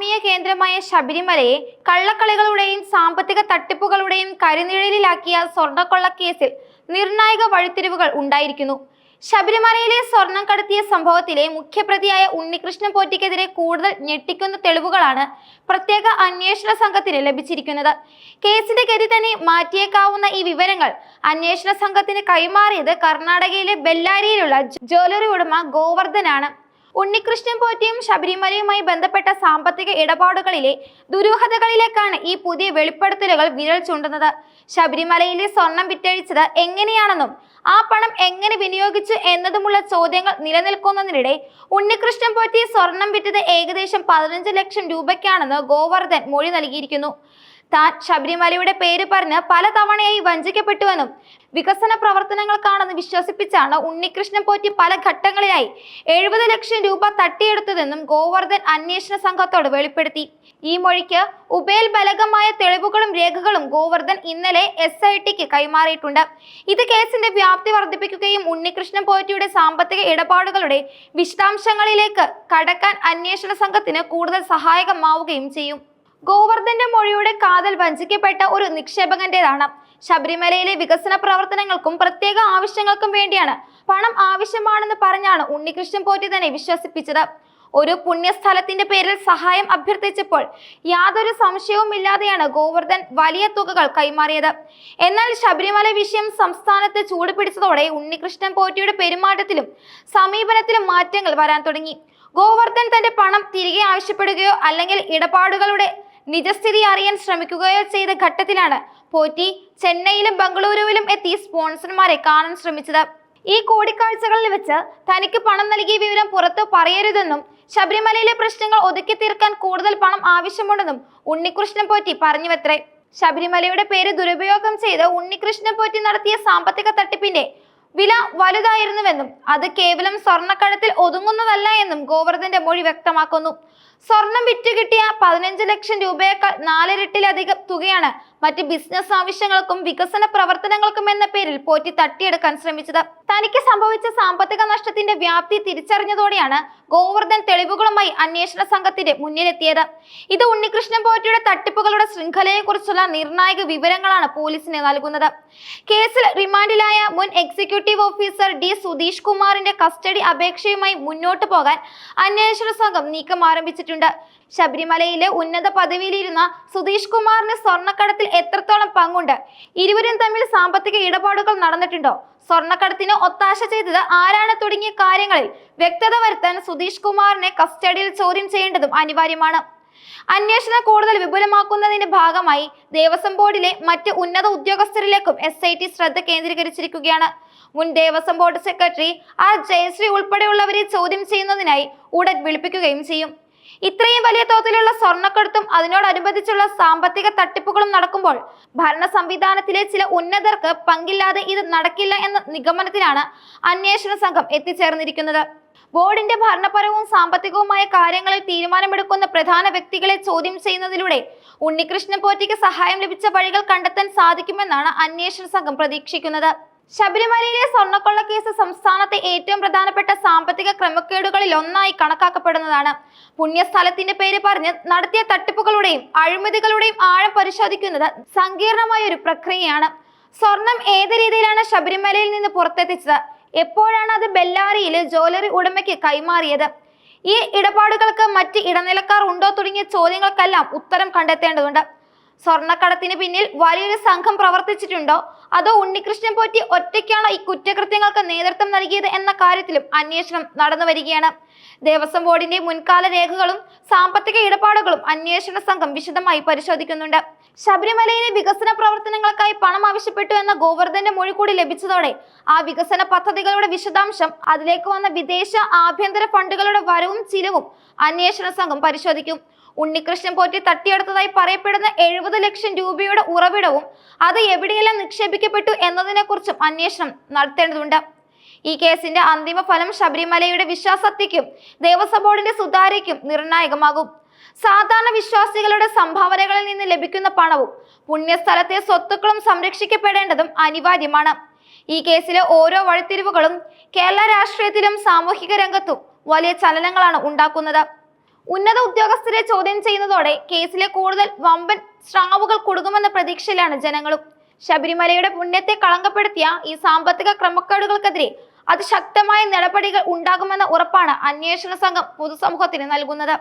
ആത്മീയ കേന്ദ്രമായ ശബരിമലയെ കള്ളക്കളികളുടെയും സാമ്പത്തിക തട്ടിപ്പുകളുടെയും കരിനിഴലിലാക്കിയ സ്വർണക്കൊള്ള കേസിൽ നിർണായക വഴിത്തിരിവുകൾ ഉണ്ടായിരിക്കുന്നു. ശബരിമലയിലെ സ്വർണം കടത്തിയ സംഭവത്തിലെ മുഖ്യപ്രതിയായ ഉണ്ണികൃഷ്ണൻ പോറ്റിക്കെതിരെ കൂടുതൽ ഞെട്ടിക്കുന്ന തെളിവുകളാണ് പ്രത്യേക അന്വേഷണ സംഘത്തിന് ലഭിച്ചിരിക്കുന്നത്. കേസിന്റെ ഗതി തന്നെ മാറ്റിയേക്കാവുന്ന ഈ വിവരങ്ങൾ അന്വേഷണ സംഘത്തിന് കൈമാറിയത് കർണാടകയിലെ ബെല്ലാരിയിലുള്ള ജ്വല്ലറി ഉടമ ഗോവർദ്ധനാണ്. ഉണ്ണികൃഷ്ണൻ പോറ്റിയും ശബരിമലയുമായി ബന്ധപ്പെട്ട സാമ്പത്തിക ഇടപാടുകളിലെ ദുരൂഹതകളിലേക്കാണ് ഈ പുതിയ വെളിപ്പെടുത്തലുകൾ വിരൽ ചൂണ്ടുന്നത്. ശബരിമലയിലെ സ്വർണം വിറ്റഴിച്ചത് എങ്ങനെയാണെന്നും ആ പണം എങ്ങനെ വിനിയോഗിച്ചു എന്നതുമുള്ള ചോദ്യങ്ങൾ നിലനിൽക്കുന്നതിനിടെ ഉണ്ണികൃഷ്ണൻ പോറ്റി സ്വർണം വിറ്റത് ഏകദേശം പതിനഞ്ച് ലക്ഷം രൂപയ്ക്കാണെന്ന് ഗോവർദ്ധൻ മൊഴി നൽകിയിരിക്കുന്നു. താൻ ശബരിമലയുടെ പേര് പറഞ്ഞ് പലതവണയായി വഞ്ചിക്കപ്പെട്ടുവെന്നും വികസന പ്രവർത്തനങ്ങൾക്കാണെന്ന് വിശ്വസിപ്പിച്ചാണ് ഉണ്ണികൃഷ്ണൻ പോറ്റി പല ഘട്ടങ്ങളിലായി എഴുപത് ലക്ഷം രൂപ തട്ടിയെടുത്തതെന്നും ഗോവർദ്ധൻ അന്വേഷണ സംഘത്തോട് വെളിപ്പെടുത്തി. ഈ മൊഴിക്ക് ഉബേൽ ബലകമായ തെളിവുകളും രേഖകളും ഗോവർദ്ധൻ ഇന്നലെ എസ് ഐ ടിക്ക് കൈമാറിയിട്ടുണ്ട്. ഇത് കേസിന്റെ വ്യാപ്തി വർദ്ധിപ്പിക്കുകയും ഉണ്ണികൃഷ്ണൻ പോറ്റിയുടെ സാമ്പത്തിക ഇടപാടുകളുടെ വിശദാംശങ്ങളിലേക്ക് കടക്കാൻ അന്വേഷണ സംഘത്തിന് കൂടുതൽ സഹായകമാവുകയും ചെയ്യും. ഗോവർദ്ധന്റെ മൊഴിയുടെ കാതൽ വഞ്ചിക്കപ്പെട്ട ഒരു നിക്ഷേപകന്റേതാണ്. ശബരിമലയിലെ വികസന പ്രവർത്തനങ്ങൾക്കും പ്രത്യേക ആവശ്യങ്ങൾക്കും വേണ്ടിയാണ് പണം ആവശ്യമാണെന്ന് പറഞ്ഞാണ് ഉണ്ണികൃഷ്ണൻ പോറ്റി തന്നെ വിശ്വസിപ്പിച്ചത്. ഒരു പുണ്യസ്ഥലത്തിന്റെ പേരിൽ സഹായം അഭ്യർത്ഥിച്ചപ്പോൾ യാതൊരു സംശയവും ഇല്ലാതെയാണ് ഗോവർദ്ധൻ വലിയ തുകകൾ കൈമാറിയത്. എന്നാൽ ശബരിമല വിഷയം സംസ്ഥാനത്ത് ചൂട് പിടിച്ചതോടെ ഉണ്ണികൃഷ്ണൻ പോറ്റിയുടെ പെരുമാറ്റത്തിലും സമീപനത്തിലും മാറ്റങ്ങൾ വരാൻ തുടങ്ങി. ഗോവർദ്ധൻ തന്റെ പണം തിരികെ ആവശ്യപ്പെടുകയോ അല്ലെങ്കിൽ ഇടപാടുകളുടെ നിജസ്ഥിതി അറിയാൻ ശ്രമിക്കുകയോ ചെയ്ത ഘട്ടത്തിലാണ്. പോറ്റി ചെന്നൈയിലും ബംഗളൂരുവിലും എത്തി സ്പോൺസർമാരെ കാണാൻ ശ്രമിച്ചത്. ഈ കൂടിക്കാഴ്ചകളിൽ വെച്ച് തനിക്ക് പണം നൽകിയ വിവരം പുറത്തു പറയരുതെന്നും ശബരിമലയിലെ പ്രശ്നങ്ങൾ ഒതുക്കി തീർക്കാൻ കൂടുതൽ പണം ആവശ്യമുണ്ടെന്നും ഉണ്ണികൃഷ്ണൻ പോറ്റി പറഞ്ഞുവത്രേ. ശബരിമലയുടെ പേര് ദുരുപയോഗം ചെയ്ത് ഉണ്ണികൃഷ്ണൻ പോറ്റി നടത്തിയ സാമ്പത്തിക തട്ടിപ്പിന്റെ വില വലുതായിരുന്നുവെന്നും അത് കേവലം സ്വർണക്കടത്തിൽ ഒതുങ്ങുന്നതല്ല എന്നും ഗോവർദ്ധന്റെ മൊഴി വ്യക്തമാക്കുന്നു. സ്വർണം വിറ്റ് കിട്ടിയ പതിനഞ്ച് ലക്ഷം രൂപയേക്കാൾ നാലിരട്ടിലധികം തുകയാണ് മറ്റ് ബിസിനസ് ആവശ്യങ്ങൾക്കും വികസന പ്രവർത്തനങ്ങൾക്കും എന്ന പേരിൽ പോറ്റി തട്ടിയെടുക്കാൻ ശ്രമിച്ചത്. തനിക്ക് സംഭവിച്ച സാമ്പത്തിക നഷ്ടത്തിന്റെ വ്യാപ്തി തിരിച്ചറിഞ്ഞതോടെയാണ് ഗോവർദ്ധൻ തെളിവുകളുമായി അന്വേഷണ സംഘത്തിന്റെ മുന്നിലെത്തിയത്. ഇത് ഉണ്ണികൃഷ്ണൻ പോറ്റിയുടെ തട്ടിപ്പുകളുടെ ശൃംഖലയെക്കുറിച്ചുള്ള നിർണായക വിവരങ്ങളാണ് പോലീസിന് നൽകുന്നത്. കേസിൽ റിമാൻഡിലായ മുൻ എക്സിക്യൂട്ടീവ് ഓഫീസർ ഡി സുധീഷ് കുമാറിന്റെ കസ്റ്റഡി അപേക്ഷയുമായി മുന്നോട്ട് പോകാൻ അന്വേഷണ സംഘം നീക്കം ആരംഭിച്ചിട്ടുണ്ട് ശബരിമലയിലെ ഉന്നത പദവിയിലിരുന്ന സുധീഷ് കുമാറിന് സ്വർണക്കടത്തിൽ എത്രത്തോളം പങ്കുണ്ട്? ഇരുവരും തമ്മിൽ സാമ്പത്തിക ഇടപാടുകൾ നടന്നിട്ടുണ്ടോ? സ്വർണക്കടത്തിന് ഒത്താശ ചെയ്തത് ആരാണ് തുടങ്ങിയ കാര്യങ്ങളിൽ? വ്യക്തത വരുത്താൻ സുധീഷ് കുമാറിനെ കസ്റ്റഡിയിൽ ചോദ്യം ചെയ്യേണ്ടതും അനിവാര്യമാണ്. അന്വേഷണം കൂടുതൽ വിപുലമാക്കുന്നതിന്റെ ഭാഗമായി ദേവസ്വം ബോർഡിലെ മറ്റ് ഉന്നത ഉദ്യോഗസ്ഥരിലേക്കും എസ് ഐ ടി ശ്രദ്ധ കേന്ദ്രീകരിച്ചിരിക്കുകയാണ്. മുൻ Devaswom board secretary R Jayasree ഉൾപ്പെടെയുള്ളവരെ ചോദ്യം ചെയ്യുന്നതിനായി ഉടൻ വിളിപ്പിക്കുകയും ചെയ്യും. ഇത്രയും വലിയ തോതിലുള്ള സ്വർണക്കടത്തും അതിനോടനുബന്ധിച്ചുള്ള സാമ്പത്തിക തട്ടിപ്പുകളും നടക്കുമ്പോൾ ഭരണ സംവിധാനത്തിലെ ചില ഉന്നതർക്ക് പങ്കില്ലാതെ ഇത് നടക്കില്ല എന്ന നിഗമനത്തിലാണ് അന്വേഷണ സംഘം എത്തിച്ചേർന്നിരിക്കുന്നത്. ബോർഡിന്റെ ഭരണപരവും സാമ്പത്തികവുമായ കാര്യങ്ങളിൽ തീരുമാനമെടുക്കുന്ന പ്രധാന വ്യക്തികളെ ചോദ്യം ചെയ്യുന്നതിലൂടെ ഉണ്ണികൃഷ്ണൻ പോറ്റിക്ക് സഹായം ലഭിച്ച വഴികൾ കണ്ടെത്താൻ സാധിക്കുമെന്നാണ് അന്വേഷണ സംഘം പ്രതീക്ഷിക്കുന്നത്. ശബരിമലയിലെ സ്വർണക്കൊള്ള കേസ് സംസ്ഥാനത്തെ ഏറ്റവും പ്രധാനപ്പെട്ട സാമ്പത്തിക ക്രമക്കേടുകളിൽ ഒന്നായി കണക്കാക്കപ്പെടുന്നതാണ്. പുണ്യസ്ഥലത്തിന്റെ പേര് പറഞ്ഞ് നടത്തിയ തട്ടിപ്പുകളുടെയും അഴിമതികളുടെയും ആഴം പരിശോധിക്കുന്നത് സങ്കീർണമായ ഒരു പ്രക്രിയയാണ്. സ്വർണം ഏത് രീതിയിലാണ് ശബരിമലയിൽ നിന്ന് പുറത്തെത്തിച്ചത്? എപ്പോഴാണ് അത് ബെല്ലാരിയിലെ ജ്വല്ലറി ഉടമയ്ക്ക് കൈമാറിയത്? ഈ ഇടപാടുകൾക്ക് മറ്റ് ഇടനിലക്കാർ ഉണ്ടോ തുടങ്ങിയ ചോദ്യങ്ങൾക്കെല്ലാം ഉത്തരം കണ്ടെത്തേണ്ടതുണ്ട്. സ്വർണക്കടത്തിന് പിന്നിൽ വലിയൊരു സംഘം പ്രവർത്തിച്ചിട്ടുണ്ടോ? അതോ ഉണ്ണികൃഷ്ണൻ പോറ്റി ഒറ്റയ്ക്കാണോ ഈ കുറ്റകൃത്യങ്ങൾക്ക് നേതൃത്വം നൽകിയത് എന്ന കാര്യത്തിലും അന്വേഷണം നടന്നു വരികയാണ്. ദേവസ്വം ബോർഡിന്റെ മുൻകാല രേഖകളും സാമ്പത്തിക ഇടപാടുകളും അന്വേഷണ സംഘം വിശദമായി പരിശോധിക്കുന്നുണ്ട്. ശബരിമലയിലെ വികസന പ്രവർത്തനങ്ങൾക്കായി പണം ആവശ്യപ്പെട്ടു എന്ന ഗോവർദ്ധന്റെ മൊഴി കൂടി ലഭിച്ചതോടെ ആ വികസന പദ്ധതികളുടെ വിശദാംശം അതിലേക്ക് വന്ന വിദേശ ആഭ്യന്തര ഫണ്ടുകളുടെ വരവും ചിലവും അന്വേഷണ സംഘം പരിശോധിക്കും. ഉണ്ണികൃഷ്ണൻ പോറ്റി തട്ടിയെടുത്തതായി പറയപ്പെടുന്ന എഴുപത് ലക്ഷം രൂപയുടെ ഉറവിടവും അത് എവിടെയെല്ലാം നിക്ഷേപിക്കപ്പെട്ടു എന്നതിനെക്കുറിച്ചും അന്വേഷണം നടത്തേണ്ടതുണ്ട്. ഈ കേസിന്റെ അന്തിമ ഫലം ശബരിമലയുടെ വിശ്വാസത്തിക്കും ദേവസ്വം ബോർഡിന്റെ സുതാര്യയ്ക്കും നിർണായകമാകും. സാധാരണ വിശ്വാസികളുടെ സംഭാവനകളിൽ നിന്ന് ലഭിക്കുന്ന പണവും പുണ്യസ്ഥലത്തെ സ്വത്തുക്കളും സംരക്ഷിക്കപ്പെടേണ്ടതും അനിവാര്യമാണ്. ഈ കേസിലെ ഓരോ വഴിത്തിരിവുകളും കേരള രാഷ്ട്രീയത്തിലും സാമൂഹിക രംഗത്തും വലിയ ചലനങ്ങളാണ് ഉണ്ടാക്കുന്നത്. ഉന്നത ഉദ്യോഗസ്ഥരെ ചോദ്യം ചെയ്യുന്നതോടെ കേസിലെ കൂടുതൽ വമ്പൻ സ്രാവുകൾ കൊടുക്കുമെന്ന പ്രതീക്ഷയിലാണ് ജനങ്ങളും. ശബരിമലയുടെ പുണ്യത്തെ കളങ്കപ്പെടുത്തിയ ഈ സാമ്പത്തിക ക്രമക്കേടുകൾക്കെതിരെ അതിശക്തമായ നടപടികൾ ഉണ്ടാകുമെന്ന ഉറപ്പാണ് അന്വേഷണ സംഘം പൊതുസമൂഹത്തിന് നൽകുന്നത്.